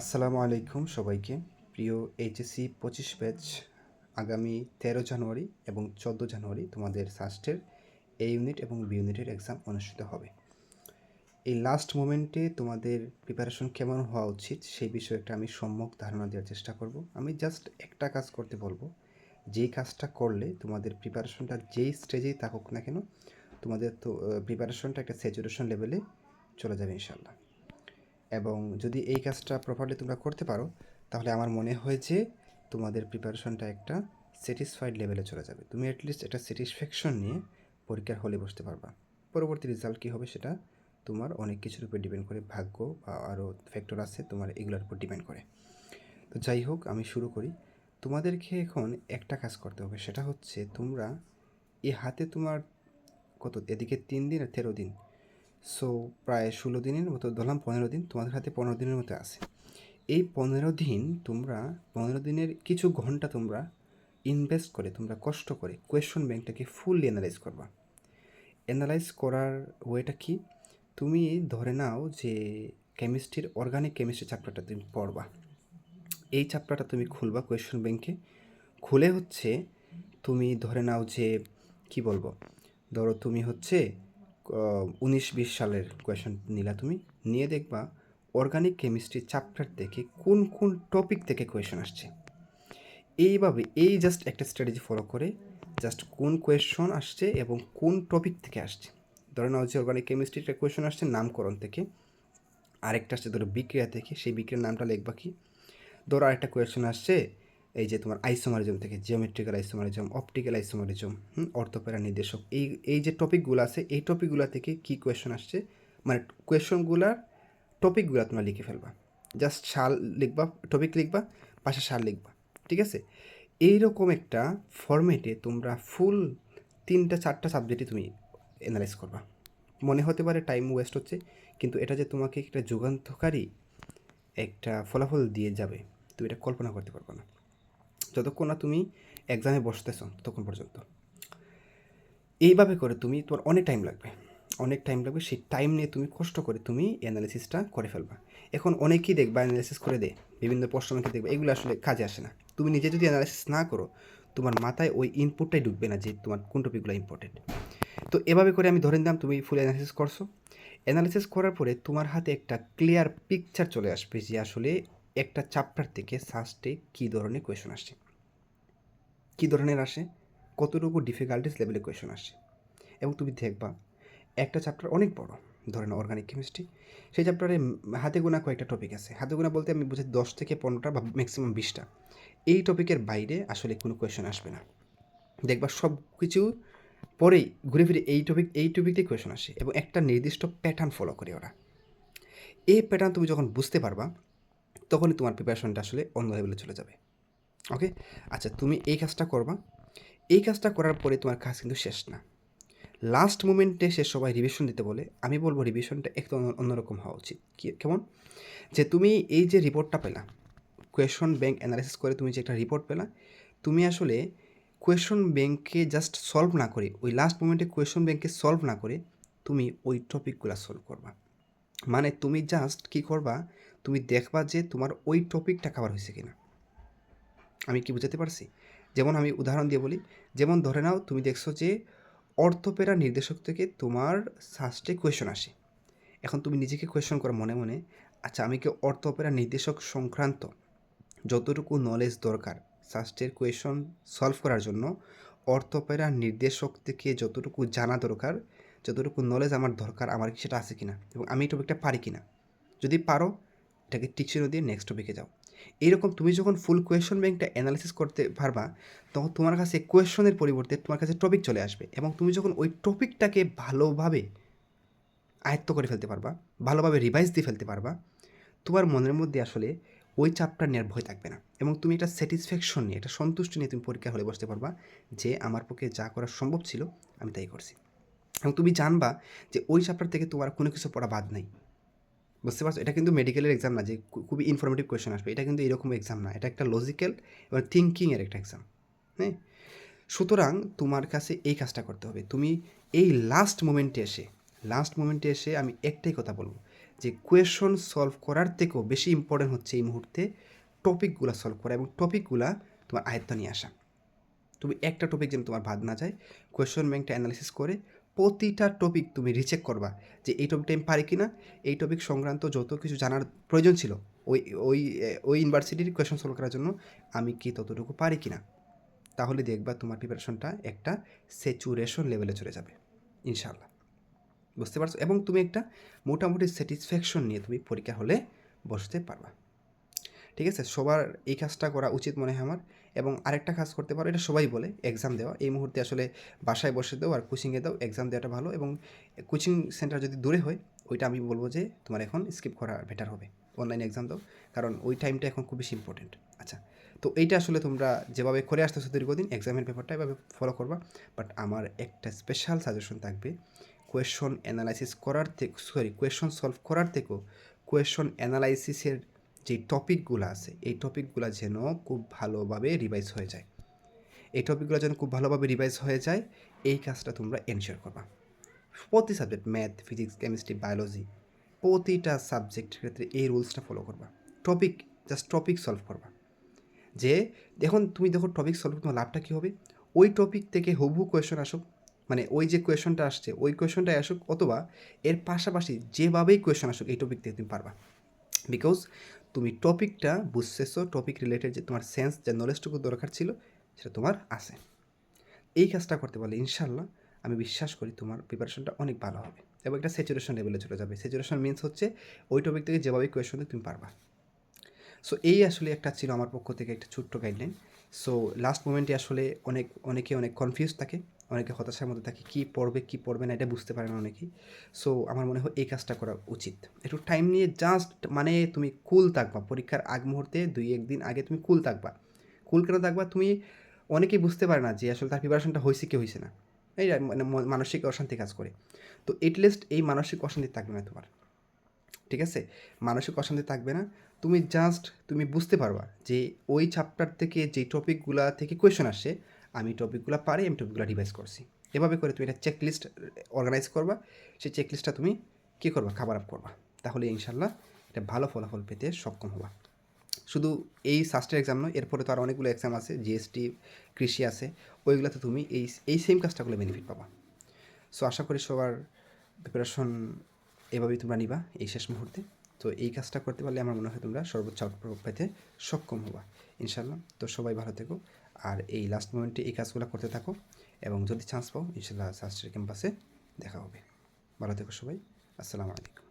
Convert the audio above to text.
আসসালামু আলাইকুম সবাইকে। প্রিয় এইচএসসি পঁচিশ ব্যাচ আগামী তেরো জানুয়ারি এবং চোদ্দ জানুয়ারি তোমাদের সাস্টের এ ইউনিট এবং বি ইউনিটের এক্সাম অনুষ্ঠিত হবে। এই লাস্ট মোমেন্টে তোমাদের প্রিপারেশন কেমন হওয়া উচিত সেই বিষয়ে একটা আমি সম্যক ধারণা দেওয়ার চেষ্টা করব। আমি জাস্ট একটা কাজ করতে বলব। যেই কাজটা করলে তোমাদের প্রিপারেশনটা যেই স্টেজেই থাকুক না কেন, তোমাদের তো প্রিপারেশনটা একটা স্যাচুরেশন লেভেলে চলে যাবে ইনশাল্লাহ এবং যদি এই কাজটা প্রপারলি তোমরা করতে পারো, তাহলে আমার মনে হয় যে তোমাদের প্রিপারেশনটা একটা স্যাটিসফাইড লেভেলে চলে যাবে। তুমি অ্যাটলিস্ট একটা স্যাটিসফ্যাকশন নিয়ে পরীক্ষার হলে বসতে পারবা। পরবর্তী রেজাল্ট কী হবে সেটা তোমার অনেক কিছুর উপর ডিপেন্ড করে, ভাগ্য বা আরও ফ্যাক্টর আছে তোমার এগুলোর উপর ডিপেন্ড করে। তো যাই হোক, আমি শুরু করি। তোমাদেরকে এখন একটা কাজ করতে হবে, সেটা হচ্ছে তোমরা এই হাতে তোমার কত? এদিকে তিন দিন আর তেরো দিন। সো প্রায় ষোলো দিনের মতো ধরলাম, পনেরো দিন। তোমাদের হাতে পনেরো দিনের মতো আছে। এই পনেরো দিন তোমরা, পনেরো দিনের কিছু ঘণ্টা তোমরা ইনভেস্ট করে, তোমরা কষ্ট করে কোয়েশন ব্যাংকটাকে ফুল অ্যানালাইজ করবা। অ্যানালাইজ করার ওয়েটা কি? তুমি ধরে নাও যে কেমিস্ট্রির অর্গানিক কেমিস্ট্রি চ্যাপ্টারটা তুমি পড়বা। এই চ্যাপ্টারটা তুমি খুলবা কোয়েশন ব্যাংকে খুলে হচ্ছে, তুমি ধরে নাও যে, কি বলব? ধরো তুমি হচ্ছে উনিশ বিশ সালের কোয়েশন নিলা তুমি। নিয়ে দেখবা অর্গানিক কেমিস্ট্রি চ্যাপ্টার থেকে কোন কোন টপিক থেকে কোয়েশন আসছে। এইভাবে, এই জাস্ট একটা স্ট্র্যাটেজি ফলো করে জাস্ট কোন কোয়েশন আসছে এবং কোন টপিক থেকে আসছে। ধরে নাও যে অর্গানিক কেমিস্ট্রিটা কোয়েশন আসছে নামকরণ থেকে। আরেকটা আসছে ধরো বিক্রিয়া থেকে, সেই বিক্রিয়ার নামটা লিখবা কি? ধরো আরেকটা কোয়েশন আসছে এই যে তোমার আইসোমারিজম থেকে geometrical isomerism optical isomerism ortho para নির্দেশক, এই এই যে টপিকগুলো আছে, এই টপিকগুলো থেকে কী কোয়েশন আসছে? মানে কোয়েশনগুলার টপিকগুলো তোমরা লিখে ফেলবা। জাস্ট সাল লিখবা টপিক লিখবা, পাশে সাল লিখবা, ঠিক আছে? এইরকম একটা ফরম্যাটে তোমরা ফুল তিনটা, চারটা সাবজেক্টে তুমি অ্যানালাইজ করবা। মনে হতে পারে টাইম ওয়েস্ট হচ্ছে, কিন্তু এটা যে তোমাকে একটা যুগান্তকারী একটা ফলাফল দিয়ে যাবে, তুমি এটা কল্পনা করতে পারব না। যতক্ষণ না তুমি এক্সামে বসতেছ, ততক্ষণ পর্যন্ত। এইভাবে করে তুমি তোমার অনেক টাইম লাগবে। অনেক টাইম লাগবে, সেই টাইম নিয়ে তুমি কষ্ট করে তুমি অ্যানালিসিসটা করে ফেলবা। এখন অনেকেই দেখবা অ্যানালিসিস করে দে বিভিন্ন প্রশ্ন দেখবে, এগুলো আসলে কাজে আসে না। তুমি নিজে যদি অ্যানালিসিস না করো, তোমার মাথায় ওই ইনপুটটাই ঢুকবে না যে তোমার কোন টপিকগুলো ইম্পর্টেন্ট তো এভাবে করে আমি ধরে নিলাম, তুমি ফুল অ্যানালিসিস করছ। অ্যানালিসিস করার পরে তোমার হাতে একটা ক্লিয়ার পিকচার চলে আসবে যে আসলে একটা চ্যাপ্টার থেকে সাস্টে কী ধরনের কোয়েশন আসছে কী ধরনের আসে? কতটুকু ডিফিকাল্টিস লেভেলে কোয়েশন আসে? এবং তুমি দেখবা, একটা চ্যাপ্টার অনেক বড় ধরেন অর্গানিক কেমিস্ট্রি সেই চ্যাপ্টারে হাতে গোনা কয়েকটা টপিক আছে। হাতে গোনা বলতে আমি বুঝি দশ থেকে পনেরোটা বা ম্যাক্সিমাম বিশটা। এই টপিকের বাইরে আসলে কোনো কোয়েশন আসবে না। দেখবা সব কিছু পরেই ঘুরে ফিরে এই টপিক এই টপিকতেই কোয়েশন আসে এবং একটা নির্দিষ্ট প্যাটার্ন ফলো করে ওরা। এই প্যাটার্ন তুমি যখন বুঝতে পারবা তখনই তোমার প্রিপারেশনটা আসলে অন্য লেভেলে চলে যাবে। ওকে আচ্ছা তুমি এই কাজটা করবা। এই কাজটা করার পরে তোমার কাজ কিন্তু শেষ না। লাস্ট মোমেন্টে সে সবাই রিভিশন দিতে বলে। আমি বলব রিভিশনটা একটু অন্যরকম হওয়া উচিত। কেমন? যে তুমি এই যে রিপোর্টটা পেলা কোয়েশন ব্যাংক অ্যানালাইসিস করে তুমি যে একটা রিপোর্ট পেলা, তুমি আসলে কোয়েশন ব্যাংকে জাস্ট সলভ না করে, ওই লাস্ট মোমেন্টে কোয়েশন ব্যাংকে সলভ না করে, তুমি ওই টপিকগুলো সলভ করবা। মানে তুমি জাস্ট কী করবা তুমি দেখবা যে তোমার ওই টপিকটা কাভার হয়েছে কিনা। আমি কি বুঝাতে পারছি? যেমন আমি উদাহরণ দিয়ে বলি, যেমন ধরে নাও তুমি দেখছ যে অর্থপেরা নির্দেশক থেকে তোমার সাস্টে কোয়েশন আসে। এখন তুমি নিজেকে কোয়েশন করো মনে মনে আচ্ছা আমি কি অর্থপেরা নির্দেশক সংক্রান্ত যতটুকু নলেজ দরকার সাস্টের কোয়েশন সলভ করার জন্য, অর্থপেরা নির্দেশক থেকে যতটুকু জানা দরকার, যতটুকু নলেজ আমার দরকার, আমার কি সেটা আছে কিনা এবং আমি এই টপিকটা পারি কিনা? যদি পারো এটাকে টিকচিহ্ন দিয়ে নেক্সট টপিকে যাও। এইরকম তুমি যখন ফুল কোয়েশন ব্যাংকটা অ্যানালিসিস করতে পারবা, তখন তোমার কাছে কোয়েশনের পরিবর্তে তোমার কাছে টপিক চলে আসবে এবং তুমি যখন ওই টপিকটাকে ভালোভাবে আয়ত্ত করে ফেলতে পারবা, ভালোভাবে রিভাইজ দিয়ে ফেলতে পারবা, তোমার মনের মধ্যে আসলে ওই চাপটা নেওয়ার ভয় থাকবে না এবং তুমি একটা স্যাটিসফ্যাকশন নিয়ে, একটা সন্তুষ্টি নিয়ে তুমি পরীক্ষা হলে বসতে পারবা যে আমার পক্ষে যা করা সম্ভব ছিল আমি তাই করছি। এবং তুমি জানবা যে ওই চাপটার থেকে তোমার কোনো কিছু পড়া বাদ নাই। বুঝতে পারছ? এটা কিন্তু মেডিকেলের এক্সাম না, যে খুবই ইনফরমেটিভ কোয়েশন আসবে। এটা কিন্তু এরকম এক্সাম না, এটা একটা লজিক্যাল এবং থিঙ্কিংয়ের একটা এক্সাম হ্যাঁ? সুতরাং তোমার কাছে এই কাজটা করতে হবে। তুমি এই লাস্ট মোমেন্টে এসে লাস্ট মোমেন্টে এসে আমি একটাই কথা বলব, যে কোয়েশন সলভ করার থেকেও বেশি ইম্পর্টেন্ট হচ্ছে এই মুহূর্তে টপিকগুলো সলভ করা এবং টপিকগুলা তোমার আয়ত্ত নিয়ে আসা। তুমি একটা টপিক যেন তোমার বাদ না যায় কোয়েশন ব্যাংকটা অ্যানালিসিস করে প্রতিটা টপিক তুমি রিচেক করবা যে এই টপিকটা আমি পারি কিনা, এই টপিক সংক্রান্ত যত কিছু জানার প্রয়োজন ছিল, ওই ওই ওই ইউনিভার্সিটির কোয়েশন সলভ করার জন্য আমি কি ততটুকু পারি কিনা। তাহলে দেখবা তোমার প্রিপারেশনটা একটা স্যাচুরেশন লেভেলে চলে যাবে ইনশাল্লাহ বুঝতে পারছ? এবং তুমি একটা মোটামুটি স্যাটিসফ্যাকশন নিয়ে তুমি পরীক্ষা হলে বসতে পারবা। ঠিক আছে? সবার এই কাজটা করা উচিত মনে হয় আমার। এবং আরেকটা কাজ করতে পারো, এটা সবাই বলে এক্সাম দেওয়া। এই মুহূর্তে আসলে বাসায় বসে দাও আর কোচিংয়ে দাও এক্সাম দেওয়াটা ভালো এবং কোচিং সেন্টার যদি দূরে হয়, ওইটা আমি বলব যে তোমার এখন স্কিপ করা বেটার হবে। অনলাইন এক্সাম দাও, কারণ ওই টাইমটা এখন খুব বেশি ইম্পর্টেন্ট আচ্ছা তো এইটা আসলে তোমরা যেভাবে করে আসতেছো দীর্ঘদিন এক্সামের পেপারটা এভাবে ফলো করবা। বাট আমার একটা স্পেশাল সাজেশন থাকবে কোয়েশন অ্যানালাইসিস করার থেকে সরি কোয়েশন সলভ করার থেকেও কোয়েশন অ্যানালাইসিসের যে টপিকগুলো আছে, এই টপিকগুলো যেন খুব ভালোভাবে রিভাইজ হয়ে যায়। এই টপিকগুলো যেন খুব ভালোভাবে রিভাইজ হয়ে যায়, এই কাজটা তোমরা এনশিওর করবা। প্রতি subject math physics chemistry biology প্রতিটা সাবজেক্টের ক্ষেত্রে এই রুলসটা ফলো করবা। টপিক জাস্ট টপিক সলভ করবা। যে, দেখুন, তুমি দেখো টপিক সলভ তোমার লাভটা কী হবে? ওই টপিক থেকে হুবহু কোয়েশন আসুক মানে ওই যে কোয়েশনটা আসছে, ওই কোয়েশনটাই আসুক, অথবা এর পাশাপাশি যেভাবেই কোয়েশন আসুক, এই টপিক থেকে তুমি পারবা। বিকজ তুমি টপিকটা বুঝতেছো টপিক রিলেটেড যে তোমার সেন্স যে নলেজটুকু দরকার ছিল, সেটা তোমার আছে। এই কাজটা করতে পারলে ইনশাল্লাহ আমি বিশ্বাস করি তোমার প্রিপারেশনটা অনেক ভালো হবে। এবং একটা স্যাচুরেশন লেভেলে চলে যাবে। স্যাচুরেশন মিনস হচ্ছে ওই টপিক থেকে যেভাবে কোয়েশন তুমি পারবা। সো এই আসলে একটা ছিল আমার পক্ষ থেকে একটা ছোট্ট গাইডলাইন সো লাস্ট মোমেন্টে আসলে অনেক, অনেকে অনেক কনফিউজ থাকে। অনেকে হতাশার মধ্যে থাকে, কী পড়বে কী পড়বে না, এটা বুঝতে পারে না অনেকেই। সো আমার মনে হয় এই কাজটা করা উচিত। একটু টাইম নিয়ে জাস্ট মানে তুমি কুল থাকবা। পরীক্ষার আগ মুহূর্তে, দুই একদিন আগে তুমি কুল থাকবা। কুল কেন থাকবা? তুমি অনেকেই বুঝতে পারে না যে আসলে তার প্রিপারেশনটা হয়েছে কি হয়েছে না। এই মানে মানসিক অশান্তি কাজ করে। তো এটলিস্ট এই মানসিক অশান্তি থাকবে না তোমার। ঠিক আছে? মানসিক অশান্তি থাকবে না। তুমি জাস্ট তুমি বুঝতে পারবা যে ওই চ্যাপ্টার থেকে যে টপিকগুলা থেকে কোয়েশন আসে আমি টপিকগুলো পারি, আমি টপিকগুলো রিভাইজ করছি। এভাবে করে তুমি একটা চেকলিস্ট অর্গানাইজ করবা। সেই চেকলিস্টটা তুমি কী করবা? খাবার আপ করবা। তাহলে ইনশাল্লাহ এটা ভালো ফলাফল পেতে সক্ষম হবা। শুধু এই সাস্টের এক্সাম নয়, এরপরে তো আর অনেকগুলো এক্সাম আছে জিএসটি কৃষি আছে, ওইগুলোতে তুমি এই এই সেম কাজটাগুলো বেনিফিট পাবা। সো আশা করি সবার প্রিপারেশন এভাবেই তোমরা নিবা এই শেষ মুহূর্তে। তো এই কাজটা করতে পারলে আমার মনে হয় তোমরা সর্বোচ্চ পেতে সক্ষম হবা। ইনশাল্লাহ তো সবাই ভালো থেকো। আর এই লাস্ট মোমেন্টে এই কাজগুলো করতে থাকো এবং যদি চান্স পাও, ইনশাল্লাহ সাস্টের ক্যাম্পাসে দেখা হবে। ভালো থেকো সবাই। আসসালামু আলাইকুম।